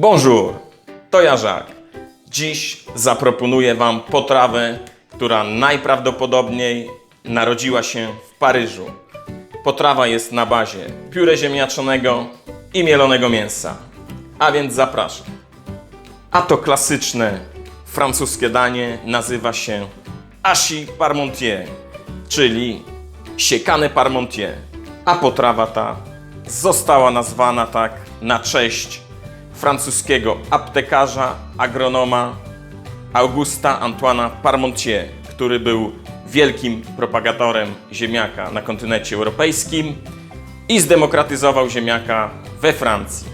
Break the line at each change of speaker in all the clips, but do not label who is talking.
Bonjour, to ja Jacques. Dziś zaproponuję Wam potrawę, która najprawdopodobniej narodziła się w Paryżu. Potrawa jest na bazie pióre ziemniaczanego i mielonego mięsa. A więc zapraszam. A to klasyczne francuskie danie nazywa się hachis parmentier, czyli siekane parmentier. A potrawa ta została nazwana tak na cześć francuskiego aptekarza, agronoma Augusta Antoina Parmentier, który był wielkim propagatorem ziemniaka na kontynencie europejskim i zdemokratyzował ziemniaka we Francji.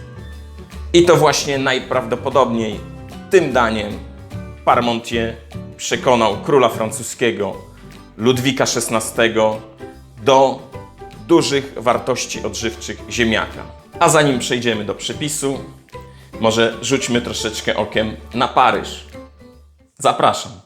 I to właśnie najprawdopodobniej tym daniem Parmentier przekonał króla francuskiego Ludwika XVI do dużych wartości odżywczych ziemniaka. A zanim przejdziemy do przepisu, może rzućmy troszeczkę okiem na Paryż. Zapraszam.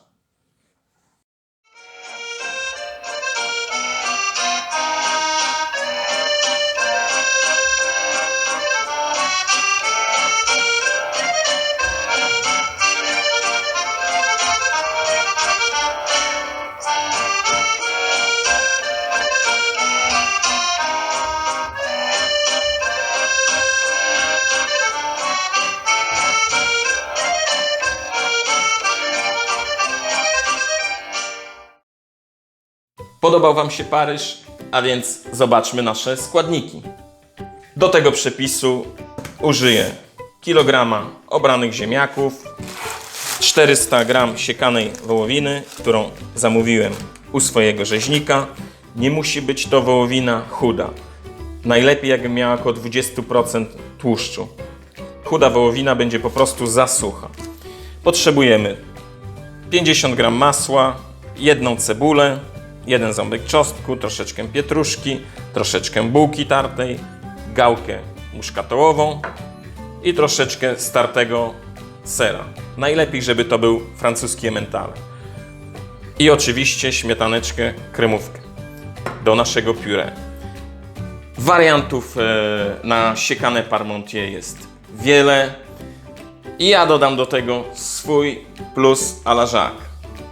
Podobał Wam się Paryż? A więc zobaczmy nasze składniki. Do tego przepisu użyję kilograma obranych ziemniaków, 400 g siekanej wołowiny, którą zamówiłem u swojego rzeźnika. Nie musi być to wołowina chuda. Najlepiej jakby miała około 20% tłuszczu. Chuda wołowina będzie po prostu za sucha. Potrzebujemy 50 g masła, jedną cebulę, jeden ząbek czosnku, troszeczkę pietruszki, troszeczkę bułki tartej, gałkę muszkatołową i troszeczkę startego sera. Najlepiej, żeby to był francuski emmental. I oczywiście śmietaneczkę kremówkę do naszego puree. Wariantów e, na siekane parmentier jest wiele. I ja dodam do tego swój plus à la Jacques,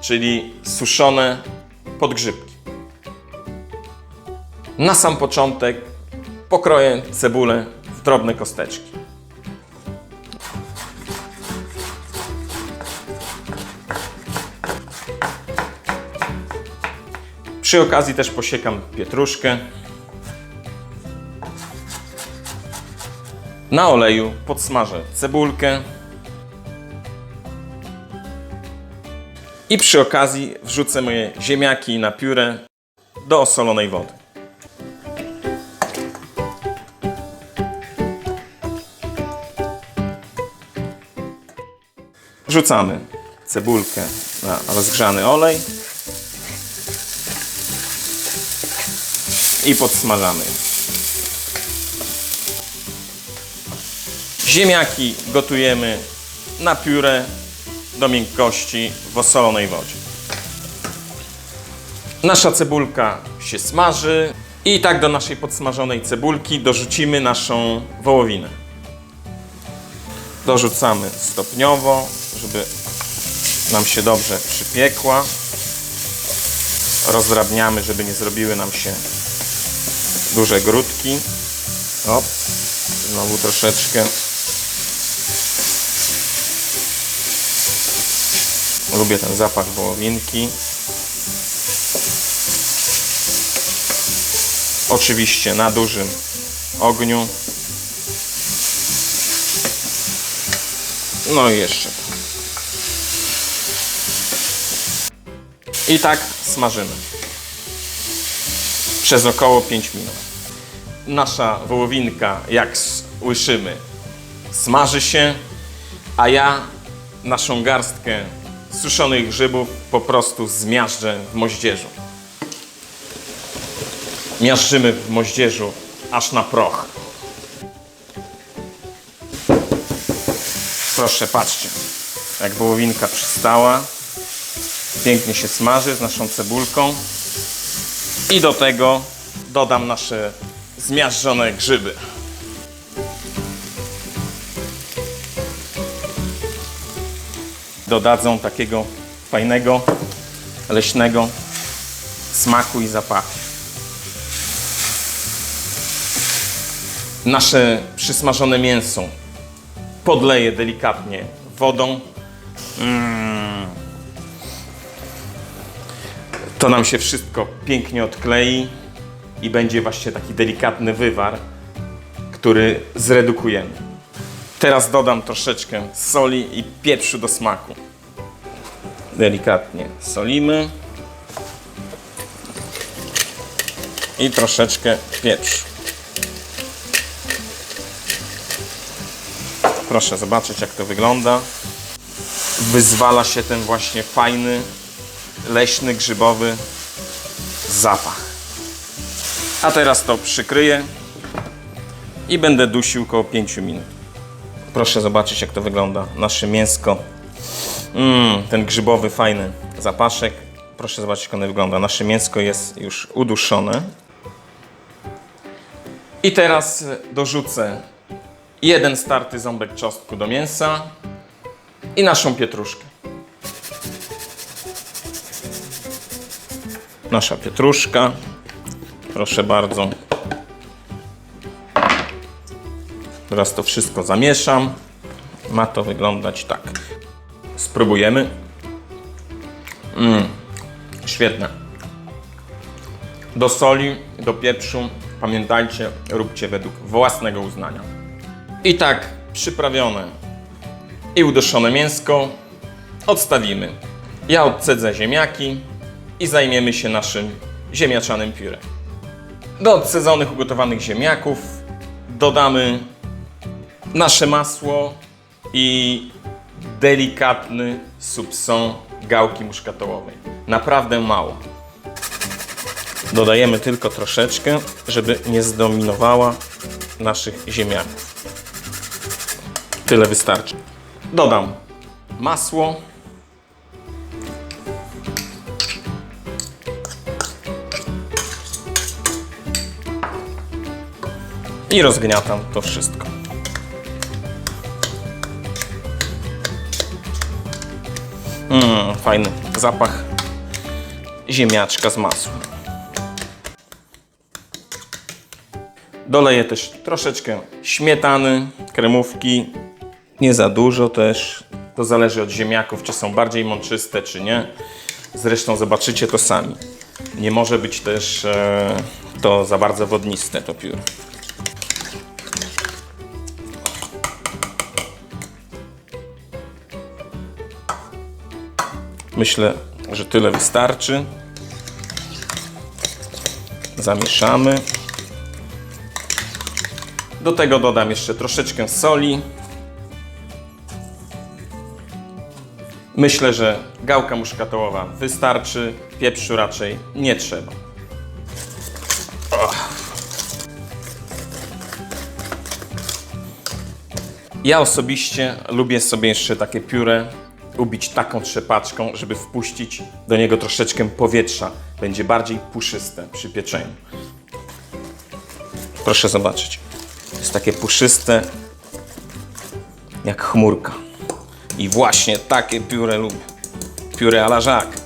czyli suszone podgrzybki. Na sam początek pokroję cebulę w drobne kosteczki. Przy okazji też posiekam pietruszkę. Na oleju podsmażę cebulkę. I przy okazji wrzucę moje ziemniaki na piórę do osolonej wody. Wrzucamy cebulkę na rozgrzany olej i podsmażamy. Ziemniaki gotujemy na piórę do miękkości w osolonej wodzie. Nasza cebulka się smaży i tak do naszej podsmażonej cebulki dorzucimy naszą wołowinę. Dorzucamy stopniowo, żeby nam się dobrze przypiekła. Rozdrabniamy, żeby nie zrobiły nam się duże grudki. O, znowu troszeczkę Lubię ten zapach wołowinki. Oczywiście na dużym ogniu. No i jeszcze. I tak smażymy. Przez około 5 minut. Nasza wołowinka, jak słyszymy, smaży się, a ja naszą garstkę suszonych grzybów po prostu zmiażdżę w moździerzu. Miażdżymy w moździerzu aż na proch. Proszę, patrzcie, jak wołowinka przystała. Pięknie się smaży z naszą cebulką. I do tego dodam nasze zmiażdżone grzyby. Dodadzą takiego fajnego, leśnego smaku i zapachu. Nasze przysmażone mięso podleję delikatnie wodą. Mm. To nam się wszystko pięknie odklei i będzie właśnie taki delikatny wywar, który zredukujemy. Teraz dodam troszeczkę soli i pieprzu do smaku. Delikatnie solimy i troszeczkę pieprzu. Proszę zobaczyć, jak to wygląda. Wyzwala się ten właśnie fajny, leśny, grzybowy zapach. A teraz to przykryję i będę dusił około 5 minut. Proszę zobaczyć, jak to wygląda. Nasze mięsko. Mm, ten grzybowy, fajny zapaszek. Proszę zobaczyć, jak ono wygląda. Nasze mięsko jest już uduszone. I teraz dorzucę jeden starty ząbek czosnku do mięsa i naszą pietruszkę. Nasza pietruszka. Proszę bardzo. Teraz to wszystko zamieszam. Ma to wyglądać tak. Spróbujemy. Mm, świetne. Do soli, do pieprzu, pamiętajcie, róbcie według własnego uznania. I tak przyprawione i uduszone mięsko odstawimy. Ja odcedzę ziemniaki i zajmiemy się naszym ziemniaczanym pióre. Do odcedzonych, ugotowanych ziemniaków dodamy nasze masło i delikatny soupçon gałki muszkatołowej. Naprawdę mało. Dodajemy tylko troszeczkę, żeby nie zdominowała naszych ziemniaków. Tyle wystarczy. Dodam masło. I rozgniatam to wszystko. Mm, fajny zapach ziemniaczka z masłem. Doleję też troszeczkę śmietany, kremówki. Nie za dużo też. To zależy od ziemniaków, czy są bardziej mączyste, czy nie. Zresztą zobaczycie to sami. Nie może być też e, to za bardzo wodniste, to pióro. Myślę, że tyle wystarczy. Zamieszamy. Do tego dodam jeszcze troszeczkę soli. Myślę, że gałka muszkatołowa wystarczy, pieprzu raczej nie trzeba. Ja osobiście lubię sobie jeszcze takie pióre ubić taką trzepaczką, żeby wpuścić do niego troszeczkę powietrza. Będzie bardziej puszyste przy pieczeniu. Proszę zobaczyć. Jest takie puszyste jak chmurka. I właśnie takie pióre lubię. Pióre à la Jacques.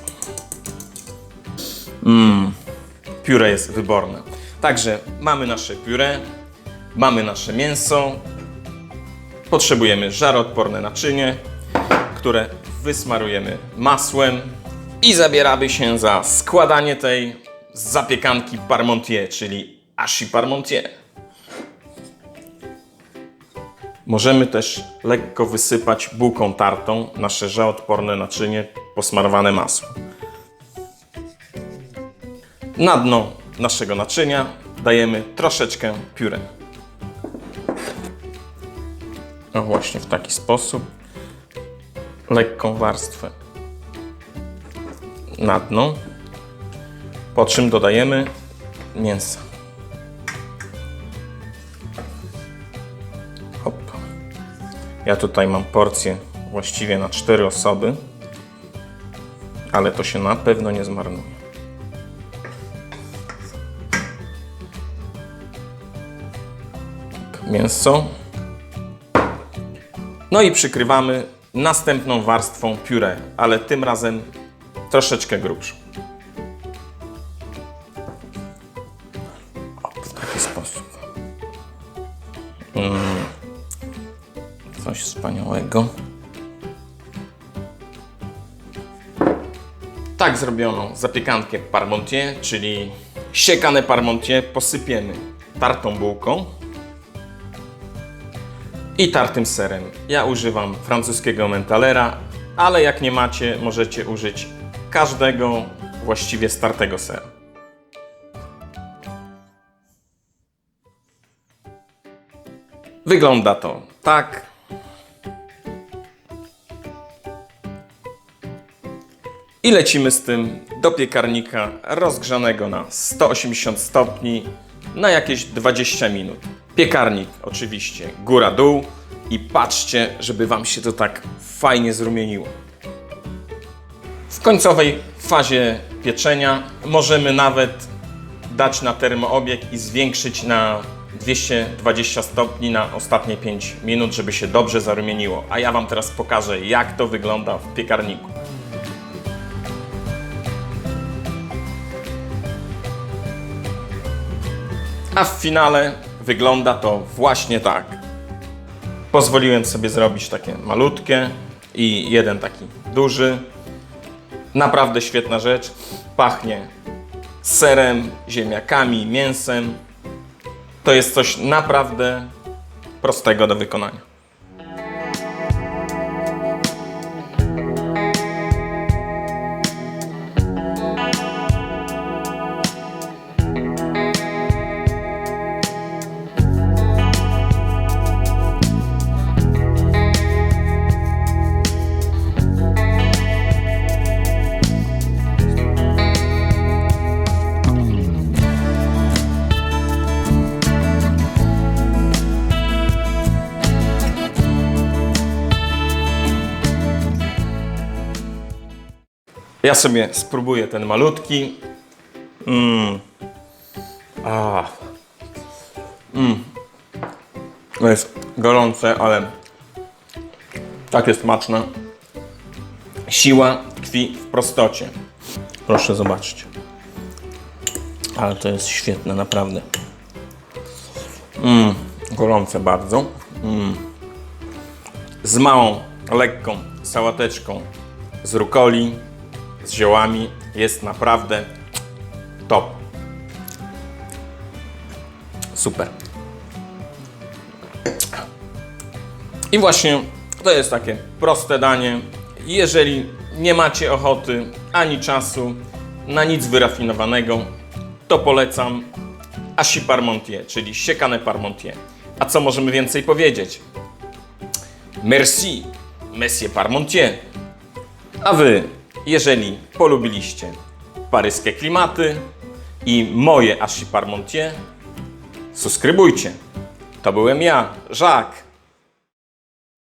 Mmm, pióre jest wyborne. Także mamy nasze pióre, mamy nasze mięso. Potrzebujemy żaroodporne naczynie, które wysmarujemy masłem i zabieramy się za składanie tej zapiekanki parmentier, czyli ashi parmentier. Możemy też lekko wysypać bułką tartą nasze żaodporne naczynie posmarowane masłem. Na dno naszego naczynia dajemy troszeczkę pióre. No właśnie w taki sposób. Lekką warstwę na dno. Po czym dodajemy mięsa. Hop. Ja tutaj mam porcję właściwie na 4 osoby, ale to się na pewno nie zmarnuje. Tak, Mięso. No i przykrywamy następną warstwą pióre, ale tym razem troszeczkę grubszą. W taki sposób. Mm. Coś wspaniałego. Tak zrobioną zapiekankę parmentier, czyli siekane parmentier, posypiemy tartą bułką i tartym serem. Ja używam francuskiego mentalera, ale jak nie macie, możecie użyć każdego właściwie startego sera. Wygląda to tak. I lecimy z tym do piekarnika rozgrzanego na 180 stopni na jakieś 20 minut. Piekarnik oczywiście góra-dół i patrzcie, żeby Wam się to tak fajnie zrumieniło. W końcowej fazie pieczenia możemy nawet dać na termoobieg i zwiększyć na 220 stopni na ostatnie 5 minut, żeby się dobrze zarumieniło. A ja Wam teraz pokażę, jak to wygląda w piekarniku. A w finale wygląda to właśnie tak. Pozwoliłem sobie zrobić takie malutkie i jeden taki duży. Naprawdę świetna rzecz. Pachnie serem, ziemniakami, mięsem. To jest coś naprawdę prostego do wykonania. Ja sobie spróbuję ten malutki. Mmm. A. Mmm. To jest gorące, ale takie smaczne. Siła tkwi w prostocie. Proszę zobaczcie. Ale to jest świetne, naprawdę. Mmm. Gorące bardzo. Mmm. Z małą, lekką sałateczką z rukoli, z ziołami jest naprawdę top. Super. I właśnie to jest takie proste danie. Jeżeli nie macie ochoty ani czasu na nic wyrafinowanego, to polecam Ashi Parmentier, czyli siekane Parmentier. A co możemy więcej powiedzieć? Merci, Monsieur Parmentier. A wy, jeżeli polubiliście paryskie klimaty i moje Ashi Parmentier, subskrybujcie. To byłem ja, Jacques.